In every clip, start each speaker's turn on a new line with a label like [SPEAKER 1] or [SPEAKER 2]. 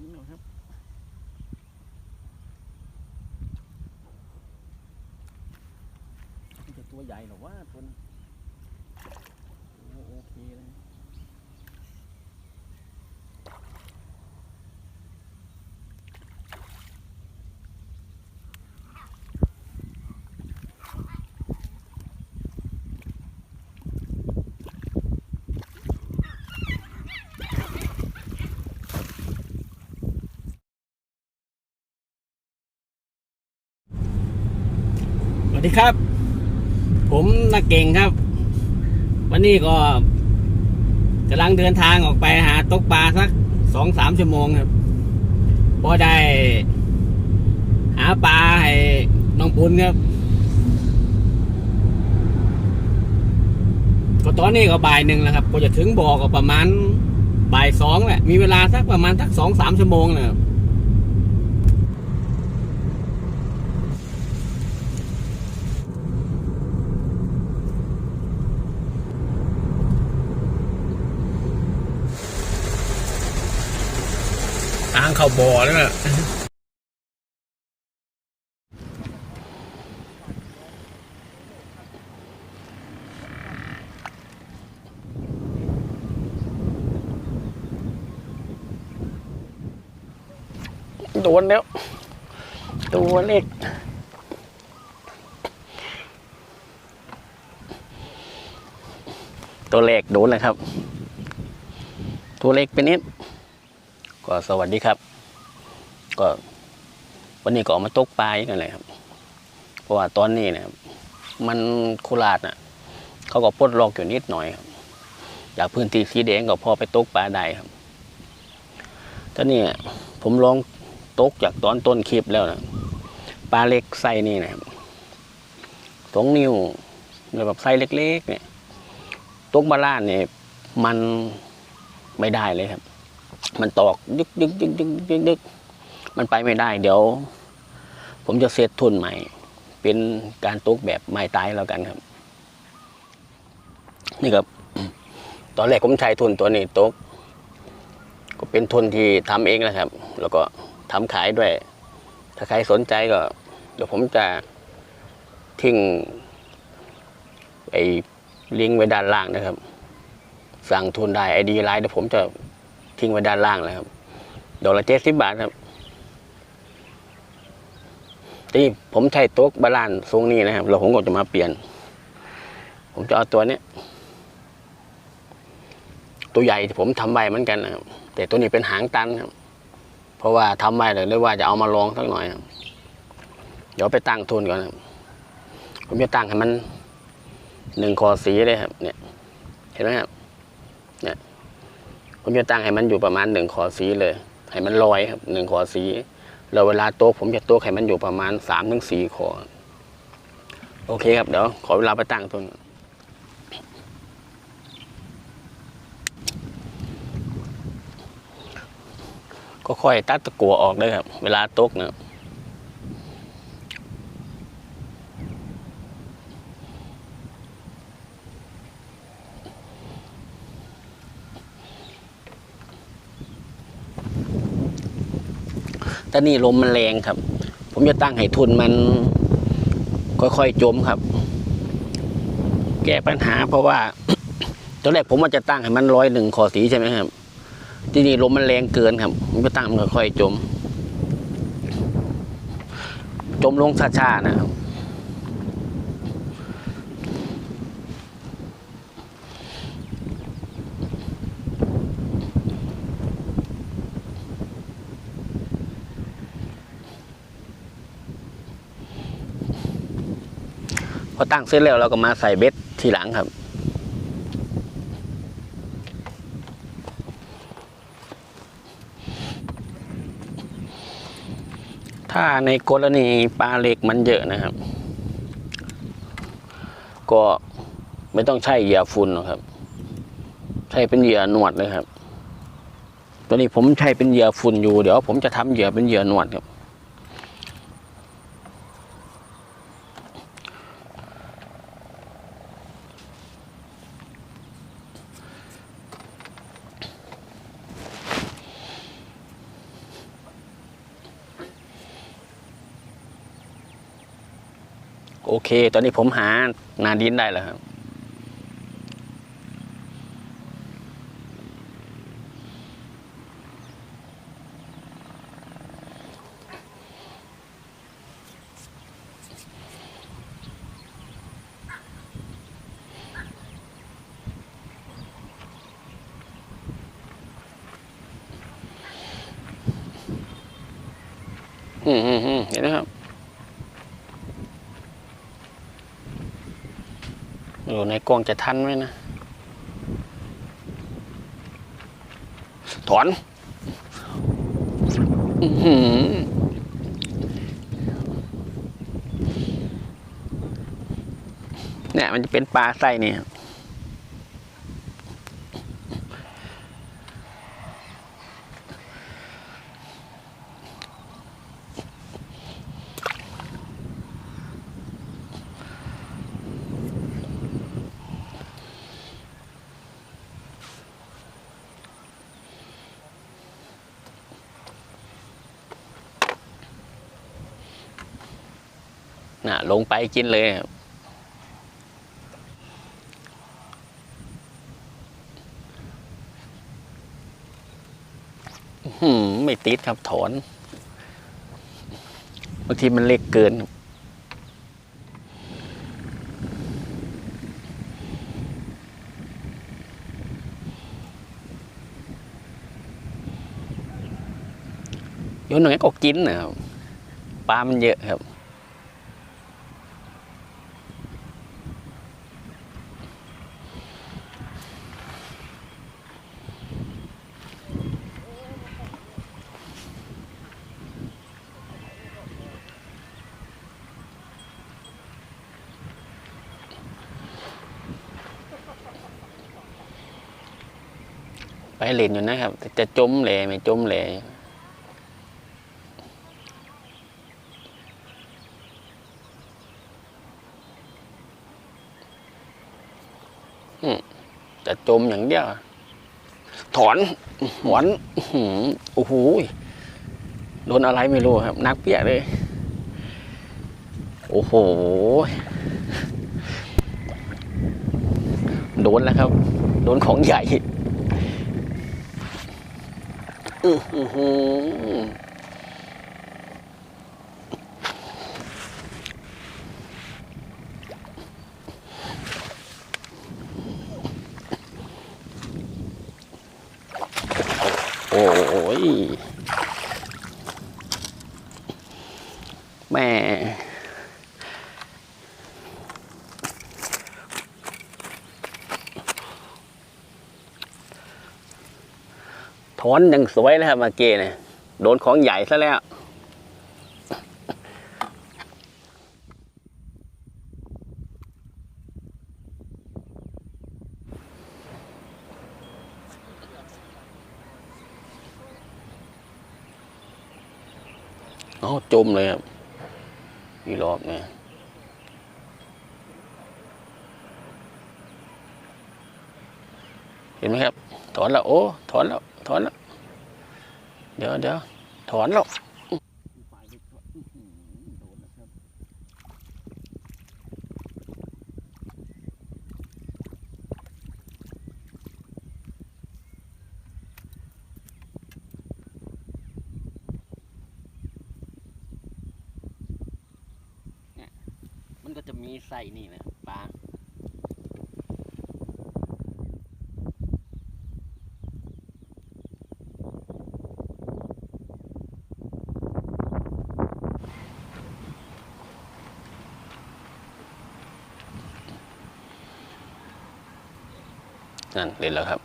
[SPEAKER 1] นนะครับมันจะตัวใหญ่หรอว่าตัวนี้โอ้โอเคเลย ส วัสดีครับ ผมนักเก่งครับ วันนี้ก็กำลังเดินทางออกไปหาตกปลาสักสองสามชั่วโมงครับพอได้ หาปลาให้น้องปุณครับ ก็ตอนนี้ก็บ่ายหนึ่งแล้วครับ ก็จะถึงบ่อก็ประมาณบ่ายสองแหละมีเวลาสักประมาณสักสองสามชั่วโมงนะครับ เข้าบ่อแล้วนะโดนแล้ว ตัวเล็กตัวเล็กโดนเลยครับ ตัวเล็กเป็นนิด ก็สวัสดีครับ ก็ วันนี้ก็ออกมาตกปลาอีกนั่นแหละครับ เพราะว่าตอนนี้เนะครับมันโคราชน่ะ เขาก็ปลดล็อกอยู่นิดหน่อยครับ จากพื้นที่สีแดงก็พอไปตกปลาได้ครับตอนนี้ผมลองตกจากตอนต้นคลิปแล้วนะปลาเล็กไส้นี่นะครับสองนิ้วแบบไส้เล็ก ๆ เนี่ยตกมาล่านเนี่ยมันไม่ได้เลยครับ มันตอกยึกยึกยึกยึกยึกยึก มันไปไม่ได้ เดี๋ยว ผมจะเซตทุนใหม่ เป็นการตกแบบไม้ตายแล้วกันครับ นี่ครับ ตอนแรกผมใช้ทุนตัวนี้ตก ก็เป็นทุนที่ทำเองนะครับ แล้วก็ทำขายด้วย ถ้าใครสนใจก็ เดี๋ยวผมจะทิ้งไอ้ลิงก์ไว้ด้านล่างนะครับ สั่งทุนได้ไอดีไลน์เดี๋ยวผมจะทิ้งไว้ด้านล่างเลยครับดอกละเจ็ดสิบบาทครับ ที่ผมใช้โต๊ะบาลานซ์ทรงนี้นะครับแล้วผมก็จะมาเปลี่ยน ผมจะเอาตัวเนี้ยตัวใหญ่ที่ผมทำใบเหมือนกันนะครับแต่ตัวนี้เป็นหางตันครับ เพราะว่าทำใบเลยเลยว่าจะเอามาลองสักหน่อยครับเดี๋ยวไปตั้งทุนก่อนครับผมจะตั้งให้มันหนึ่งคอสีเลยครับ เนี่ย เห็นไหมครับเนี่ยผมจะตั้งให้มันอยู่ประมาณหนึ่งขอสีเลย ให้มันลอยครับหนึ่งขอสี แล้วเวลาโต๊ะผมจะโต๊ะไข่มันอยู่ประมาณสามถึงสี่ขอโอเคครับเดี๋ยวขอเวลาไปตั้งต้นก็ค่อยตัดตะกัวออกด้วยครับ เวลาโต๊ะนะ แต่นี่ลมมันแรงครับ ผมจะตั้งให้ทุนมันค่อยๆจมครับ แก้ปัญหาเพราะว่าตอนแรกผมว่าจะตั้งให้มันร้อยหนึ่งขอสีใช่ไหมครับ ที่นี่ลมมันแรงเกินครับผมจะตั้งมันค่อยๆจม จมลงช้าๆนะครับ ตั้งเสร็จแล้วเราก็มาใส่เบ็ดทีหลังครับ ถ้าในกรณีปลาเล็กมันเยอะนะครับ ก็ไม่ต้องใช้เหยื่อฝุ่นหรอกครับ ใช้เป็นเหยื่อหนวดเลยครับตัวนี้ผมใช้เป็นเหยื่อฝุ่นอยู่ เดี๋ยวผมจะทำเหยื่อเป็นเหยื่อหนวดครับ โอเค ตอนนี้ผมหานาดินได้แล้วครับ อืมอืมอืมเห็นไหมครับ อยู่ในกล้องจะทันไหมนะ ถอนเนี่ยมันจะเป็นปลาไส้นี่ครับ ลงไปกินเลย ไม่ติดครับถอน บางทีมันเล็กเกินโยนหน่อยก็กินนะครับปลามันเยอะครับ ไปเล่นอยู่นะครับแต่จะจมเลยไม่จมเลยจะจมอย่างเดียว ถอนหวนโอ้โหโดนอะไรไม่รู้ครับ นักเปียกเลย โอ้โห โดนแล้วครับ โดนของใหญ่ อือหือโอ้ยแม่ ถ อนยังสวยเลยครับเมื่อกี้เนี่ยโดนของใหญ่ซะแล้วเอจมเลยครับอีรอบเนี่ยเห็นไหมครับ ถอนแล้ว โอ้ ถอนแล้ว เดี๋ยวเดี๋ยวถอนแล้วมันก็จะมีไส้นี่นะปลา นั่นเล่นแล้วครับ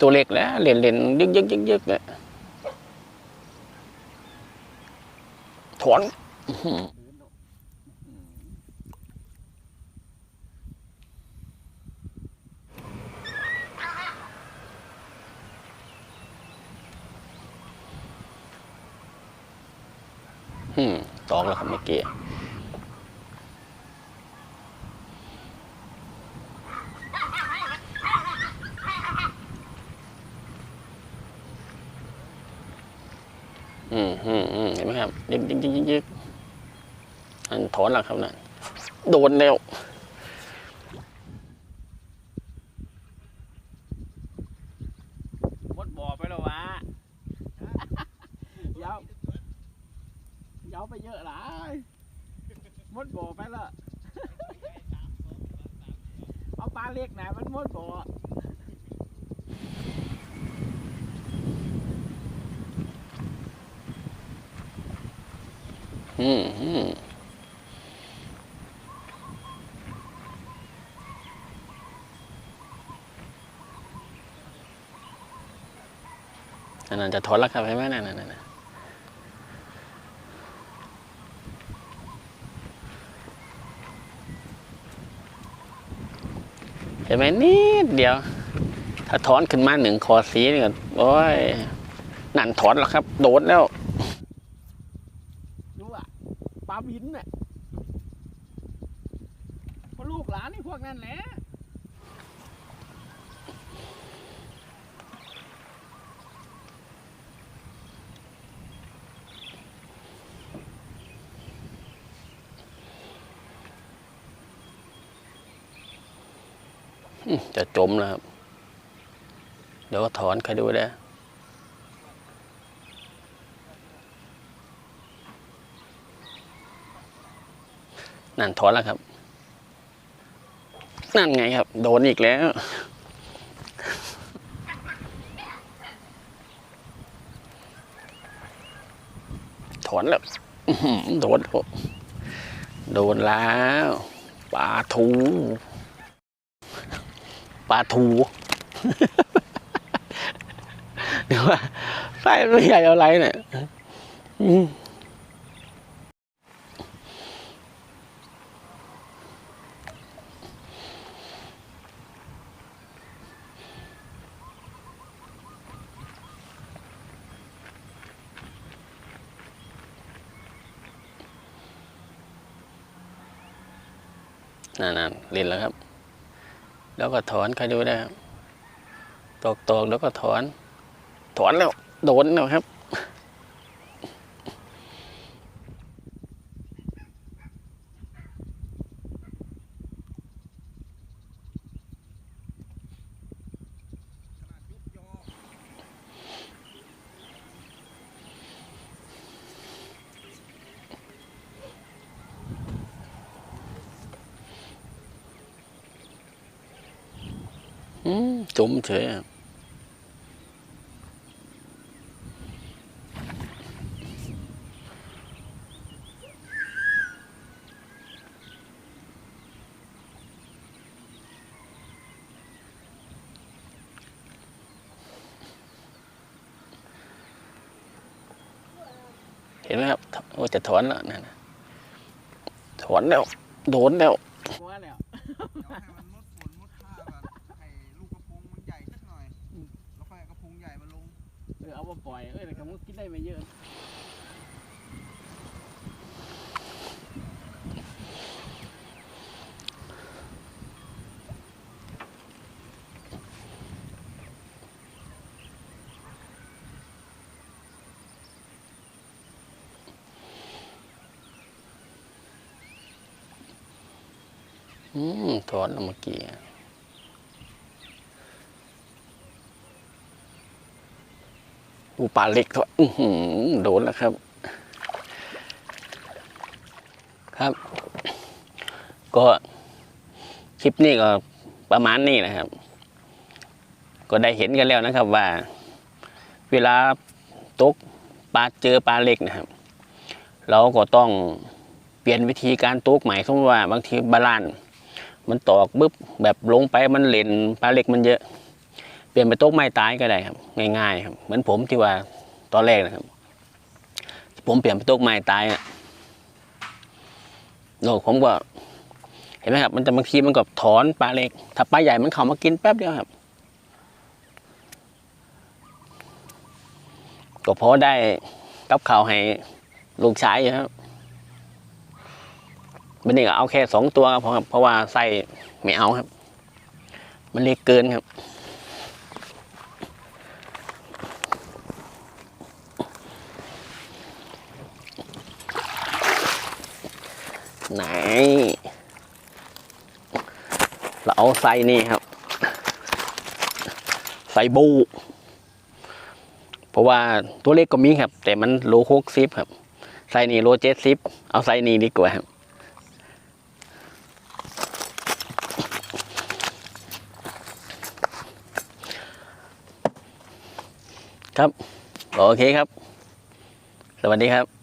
[SPEAKER 1] ตัวเล็กแล้วเล่นเล่นยึกยึกยึกยึกเนี่ยถอน อืมองแล้วครับเมื่อกี้อืมอืมอืมเห็นไหมครับ ยึกยึกยึกยึกอันถอนแล้วครับนั่นโดนแล้ว ว
[SPEAKER 2] ยาไปเยอะหลายมดบ่อไปละเอาปลาเล็กนะมันมดบ่อ
[SPEAKER 1] อืมอืมนนั้นจะถอนแล้วครับเห็นไหมนั่นนั่น นั่นเห็นไหมนิดเดียว ถ้าถอนขึ้นมาหนึ่งคอสีนี่ก็โอ้ยนั่นถอนแล้วครับ โดดแล้ว
[SPEAKER 2] ดูอะปลาบินเนี่ยพวกลูกหลานนี่พวกนั่นแหละ
[SPEAKER 1] จะจมแล้วครับ เดี๋ยวถอนใครดูได้นั่นถอนแล้วครับ นั่นไงครับ โดนอีกแล้ว ถอนแล้วโดนโดนแล้วปลาทู ปลาทูเดี๋ยวว่าไส้ไม่ใหญ่อะไรเนี่ยอืมนั่นๆเล่นแล้วครับ แล้วก็ถอนใครดูได้ครับตอกตอกแล้วก็ถอน ถอนแล้ว โดนแล้วครับ จุ่มเฉยเห็นไหมครับ โอ้จะถอนแล้วนั่นน่ะถอนแล้ว โดนแล้ว
[SPEAKER 2] แต่คำว่ากินไม่เยอะ
[SPEAKER 1] อืมถอนแล้วเมื่อกีู้ปลาเล็กก็อื้อหือโดนแล้วครับ ครับ ก็คลิปนี้ก็ประมาณนี้นะครับ ก็ได้เห็นกันแล้วนะครับว่า เวลาตกปลาเจอปลาเล็กนะครับ เราก็ต้องเปลี่ยนวิธีการตกใหม่สมมติว่าบางทีบาลานมันตอกบึ๊บแบบลงไปมันเล่นปลาเล็กมันเยอะ เปลี่ยนไปตกไม้ตายก็ได้ครับ ง่ายๆครับเหมือนผมที่ว่าตอนแรกนะครับ ผมเปลี่ยนไปตกไม้ตายอะโลกผมก็เห็นไหมครับ มันจะบางทีมันก็ถอนปลาเล็ก ถ้าปลาใหญ่มันเข้ามากินแป๊บเดียวครับ ก็พอได้กับข่าวให้ลูกชายอยู่ครับวันนี้ก็เอาแค่สองตัวครับเพราะเพราะว่าไส้ไม่เอาครับ มันเล็กเกินครับ ไหน เราเอาไซนี่ครับ ไซบู เพราะว่าตัวเล็กก็มีครับ แต่มันโลหกซิปครับ ไซนี่โลเจ็ดซิปเอาไซนี้ดีกว่าครับครับ โอเคครับ สวัสดีครับ